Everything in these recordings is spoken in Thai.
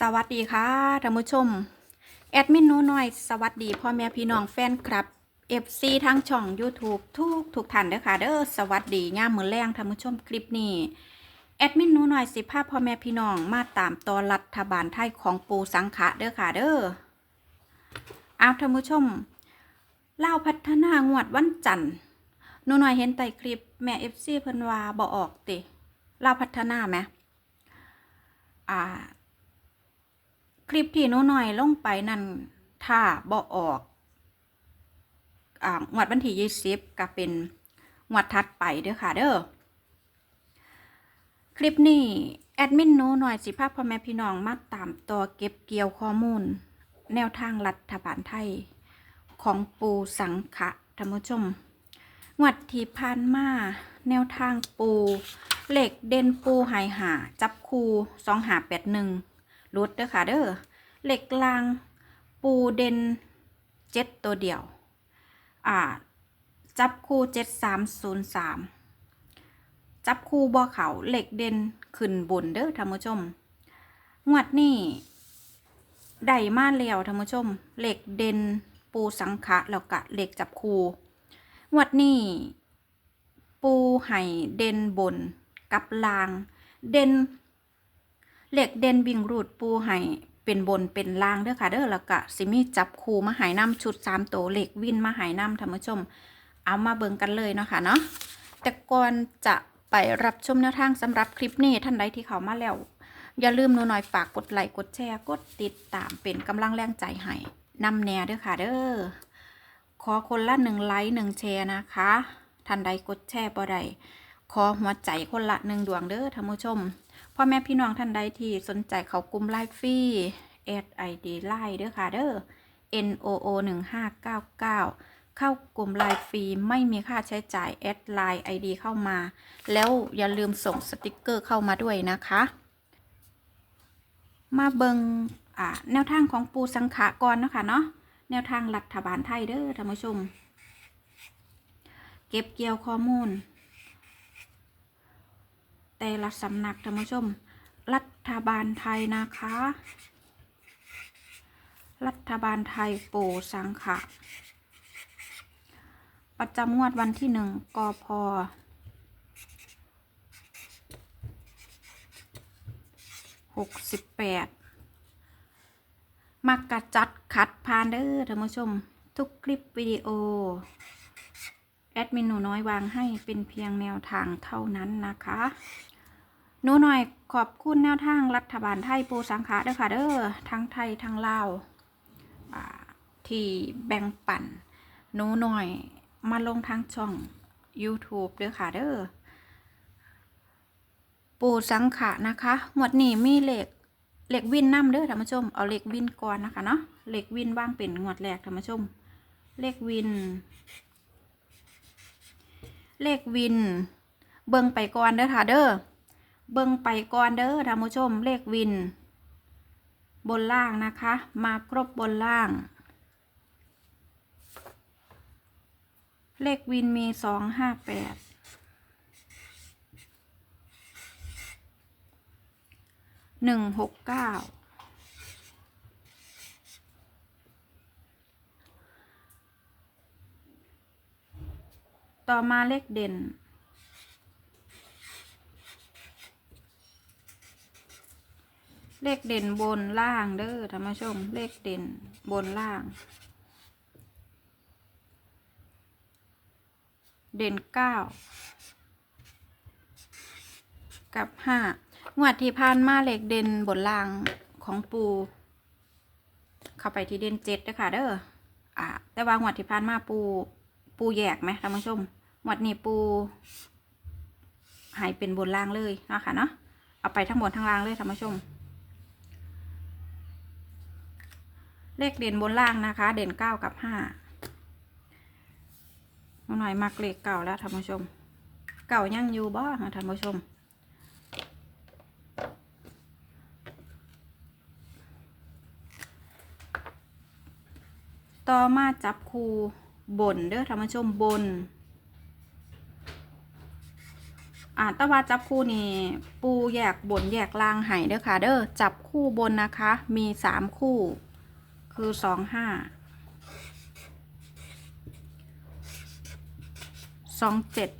สวัสดีค่ะท่านผู้ชม แอดมินโนน้อย สวัสดีพ่อแม่พี่น้องแฟนคลับ FC ทั้งช่อง YouTube ทุกทุกท่านเด้อค่ะเด้อสวัสดีย่ามมือแรงท่านผู้ชมคลิปนี้ แอดมินโนน้อยสิภาพพ่อแม่พี่น้องมาตามตอนรัฐบาลไทยของปูสังขะเด้อค่ะเด้อเอาท่านผู้ชมเล่าพัฒนางวดวันจันทร์หนูน้อยเห็นใต้คลิปแม่ FC เพิ่นว่าบ่ออกติเล่าพัฒนาไหมอ่า คลิปที่นูหน่อยลงไปนั่นถ้าบ่ออกอ่างวดวันที่ยี่สิบก็เป็นงวดถัดไปเด้อค่ะเด้อคลิปนี้แอดมินนูหน่อยสิภาพพ่อแม่พี่น้องมาตามต่อเก็บเกี่ยวข้อมูล แนวทางรัฐบาลไทย ของปูสังขะท่านผู้ชมงวดที่ผ่านมาแนวทางปูเหล็กเด่นปูหายหาจับคูสองหาแปดหนึ่ง รุดเด้อค่ะเด้อเหล็กลางปูเด่นเจ็ดตัวเดียว อ่า จับคู่เจ็ดสามศูนย์สามจับคู่บ่อเขาเหล็กเด่นขึ้นบนเด้อท่านผู้ชม งวดนี้ได้มาแล้วท่านผู้ชม เหล็กเด่นปูสังขะแล้วกะเหล็กจับคู่งวดนี้ปูไห่เด่นบนกับลาง เด่น เหล็กเด่นวิ่งรูดปูให้เป็นบนเป็นล่างเด้อค่ะเด้อแล้วก็สิมีจับคูมาหายน้ำชุดสามตัวเหล็กวินมาหายน้ำท่านผู้ชม เอามาเบิ่งกันเลยเนาะค่ะเนาะแต่ก่อนจะไปรับชมแนวทางสำหรับคลิปนี้ท่านใดที่เขามาแล้ว อย่าลืมหนูหน่อยฝากกดไลค์กดแชร์กดติดตามเป็นกำลังแรงใจให้นำแนวเด้อค่ะเด้อขอคนละหนึ่งไลค์หนึ่งแชร์นะคะท่านใดกดแชร์บ่ได้ขอหัวใจคนละหนึ่งดวงเด้อท่านผู้ชม พ่อแม่พี่น้องท่านใดที่สนใจเขากลุ่มไลฟ์ฟรีแอดไอดีไลน์เด้อค่ะเด้อ N O O 1 5 9 9 เข้ากลุ่มไลฟ์ฟรีไม่มีค่าใช้จ่ายแอดไลน์ไอเข้ามา แล้วอย่าลืมส่งสติกเกอร์เข้ามาด้วยนะคะ มาเบิงอ่าแนวทางของปูสังขะก่อนนะคะเนาะแนวทางรัฐบาลไทยเด้อท่านผู้ชม เก็บเกี่ยวข้อมูล แต่ละสำนักท่านผู้ชม รัฐบาลไทยนะคะ รัฐบาลไทยโปสังขะ ประจำงวดวันที่หนึ่งกพหกสิบแปดมักกะจัดขัดพานเด้อท่านผู้ชม ทุกคลิปวิดีโอ แอดมินหนูน้อยวางให้เป็นเพียงแนวทางเท่านั้นนะคะ หนูหน่อยขอบคุณแนวทางรัฐบาลไทยปูสังขะเด้อค่ะเด้อทั้งไทยทั้งลาวอ่าที่แบ่งปันหนูหน่อยมาลงทางช่อง YouTube เด้อค่ะเด้อปูสังขะนะคะหมวดนี้มีเหล็กเหล็กวินน้ำเด้อท่านผู้ชม เอาเหล็กวินก่อนนะคะเนาะเหล็กวินว่างเป็นงวดแรกท่านผู้ชมเหล็กวิน เลขวิน เบิ่งไปก่อนเด้อค่ะเด้อ เบิ่งไปก่อนเด้อท่านผู้ชมเลขวิน บนล่างนะคะ มาครบบนล่าง เลขวินมีสองห้าแปดหนึ่งหกเก้าต่อมาเลขเด่น เลขเด่นบนล่างเด้อท่านผู้ชม เลขเด่นบนล่าง เด่นเก้ากับห้างวดที่ผ่านมาเลขเด่นบนล่างของปู เข้าไปที่เด่นเจ็ดนะคะเด้ออ่าแต่ว่างวดที่ผ่านมาปู ปูแยกไหมท่านผู้ชมหวัดนี้ปูหายเป็นบนล่างเลยเนาะคะเนาะเอาไปทั้งบนทั้งล่างเลยท่านผู้ชม เลขเด่นบนล่างนะคะ เด่นเก้ากับห้าหน่อยมักเลขเก่าแล้วท่านผู้ชม เก่ายังอยู่บ่ท่านผู้ชมต่อมาจับคูบนเด้อท่านผู้ชมบน อ่าอ่าแตะว่าจับคู่นี่ปูแยกบนแยกล่างให้เด้อค่ะ เด้อจับคู่บนนะคะ มีสามคู่ คือสองห้าสองเจ็ด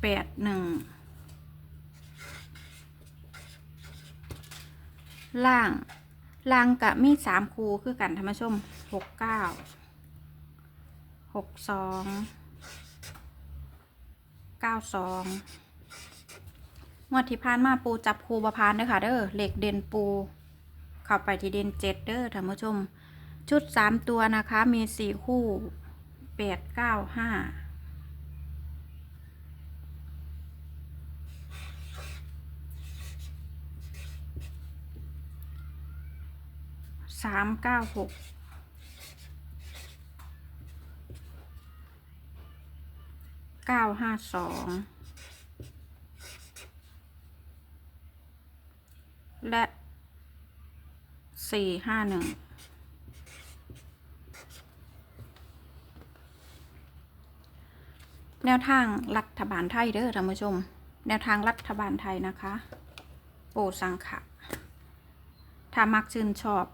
แปดหนึ่งล่างล่างกับมีสามคูคือกันท่านผู้ชมหกเก้าหกสองเก้าสองงวดที่ผ่านมาปูจับคูบะพานเด้อค่ะเด้อเหล็กเด่นปู เข้าไปที่เด่นเจ็ดเด้อท่านผู้ชม ชุดสามตัวนะคะ มีสี่คู่แปดเก้าห้าสามเก้าหกเก้าห้าสองและ สี่ห้าหนึ่งแนวทางรัฐบาลไทยเด้อท่านผู้ชม แนวทางรัฐบาลไทยนะคะ โปรดสังขะถ้ามักชื่นชอบ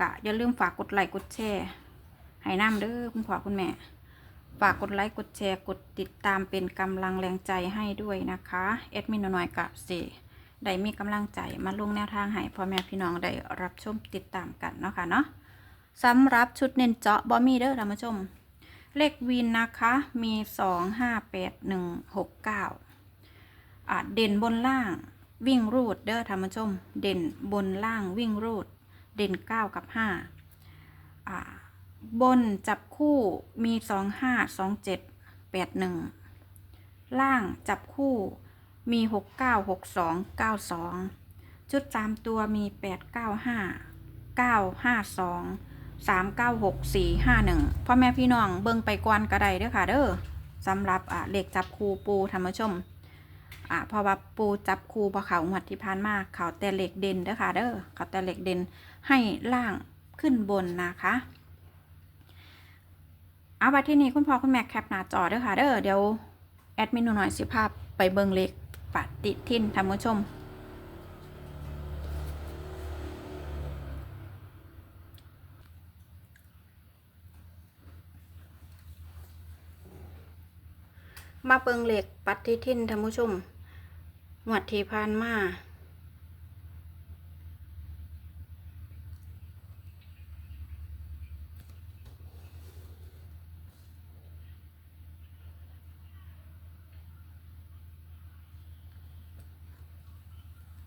กะอย่าลืมฝากกดไลค์กดแชร์ให้น้ำเด้อคุณพ่อคุณแม่ ฝากกดไลค์กดแชร์กดติดตามเป็นกำลังแรงใจให้ด้วยนะคะ แอดมินหน่อยกะสิ ได้มีกำลังใจมาลงแนวทางให้พ่อแม่พี่น้องได้รับชมติดตามกันเนาะค่ะเนาะสำหรับชุดเน้นเจาะบอมีเด้อท่านผู้ชม เลขวินนะคะมีสองห้าแปดหนึ่งหกเก้าเด่นบนล่างวิ่งรูดเด้อท่านผู้ชม เด่นบนล่างวิ่งรูด เด่นเก้ากับห้าอ่าบนจับคู่มีสองห้าสองเจ็ดแปดหนึ่งล่างจับคู่ มีหกเก้าหกสองเก้าสองชุดสามตัวมีแปดเก้าห้าเก้าห้าสองสามเก้าหกสี่ห้าหนึ่งพ่อแม่พี่น้องเบิ่งไปกวนกระไดเด้อค่ะ เด้อสำหรับอ่าเลขจับคูปูธรรมชมอ่าเพราะว่าปูจับคูพอเขาหวดที่ผ่านมาเขาแต่เหล็กเด่นเด้อค่ะ เด้อเขาแต่เหล็กเด่นให้ล่างขึ้นบนนะคะเอาไว้ที่นี้คุณพ่อคุณแม่แคปหน้าจอเด้อค่ะเด้อเดี๋ยวแอดมินหนูหน่อยสิภาพไปเบิงเล็ก ปฏิทินท่านผู้ชม มาเปิงเหล็กปฏิทินท่านผู้ชมหวดที่ผ่านมา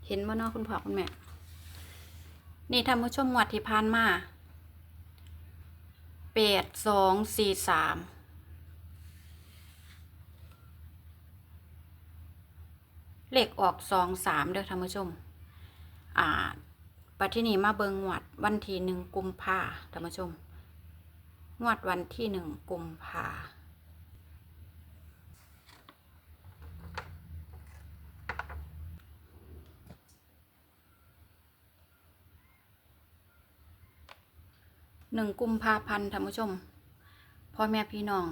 เห็นบ่เนาะคุณพ่อคุณแม่ นี่ท่านผู้ชมงวดที่ผ่านมาแปดสองสี่สามเลขออกสองสามเด้อท่านผู้ชม อ่าปัจจุบันมาเบิงงวดวันที่หนึ่งกุมภาท่านผู้ชม งวดวันที่หนึ่งกุมภา หนึ่งกุมภาพันธ์ท่านผู้ชมพ่อแม่พี่น้อง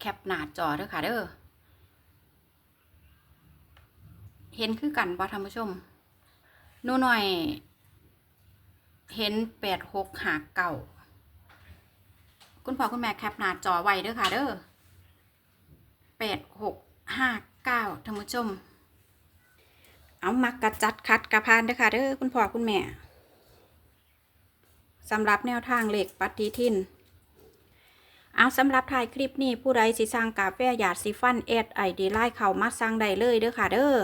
แคปหน้าจอเด้อค่ะเด้อเห็นคือกันบ่ท่านผู้ชมนูหน่อย เห็นแปดหกหาเก่า คุณพ่อคุณแม่แคปหน้าจอไว้เด้อค่ะเด้อแปดหกห้าเก้าท่านผู้ชม เอามักกระจัดคัดกระพานเด้อค่ะเด้อคุณพ่อคุณแม่ สำหรับแนวทางเหล็กปฏิทิน เอาสำหรับถ่ายคลิปนี้ผู้ใดสิสร้างกาแฟหยาดซีฟันเอดไอดีไล่เข้ามาสั่งได้เลยเด้อค่ะเด้อ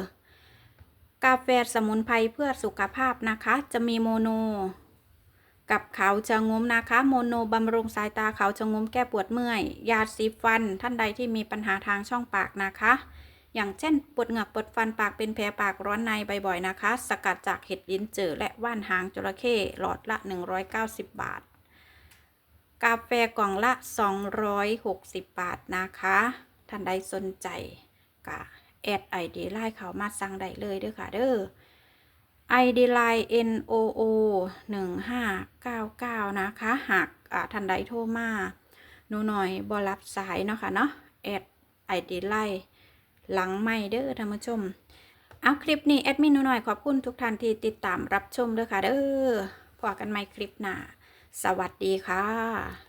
กาแฟสมุนไพรเพื่อสุขภาพนะคะ จะมีโมโน กับเขาจะงมนะคะ โมโนบำรุงสายตาเขาจะงมแก้ปวดเมื่อยยาสีฟัน ท่านใดที่มีปัญหาทางช่องปากนะคะ อย่างเช่นปวดเหงือกปวดฟันปากเป็นแผลปากร้อนในบ่อยๆนะคะ สกัดจากเห็ดลิ้นจือและว่านหางจระเข้หลอดละ 190 บาท กาแฟกล่องละ 260 บาทนะคะ ท่านใดสนใจกะแอดไอดีไลน์เขามาสั่งได้เลยเด้อค่ะเด้อ ID line N O O 1599 นะคะ หากท่านใดโทรมาหนูหน่อยบอรับสายเนาะค่ะเนาะแอด ID line หลังไม่เด้อท่านผู้ชม เอาคลิปนี้แอดมินหนูหน่อยขอบคุณทุกท่านที่ติดตามรับชมเด้อค่ะเด้อพบกันใหม่คลิปหน้า สวัสดีค่ะ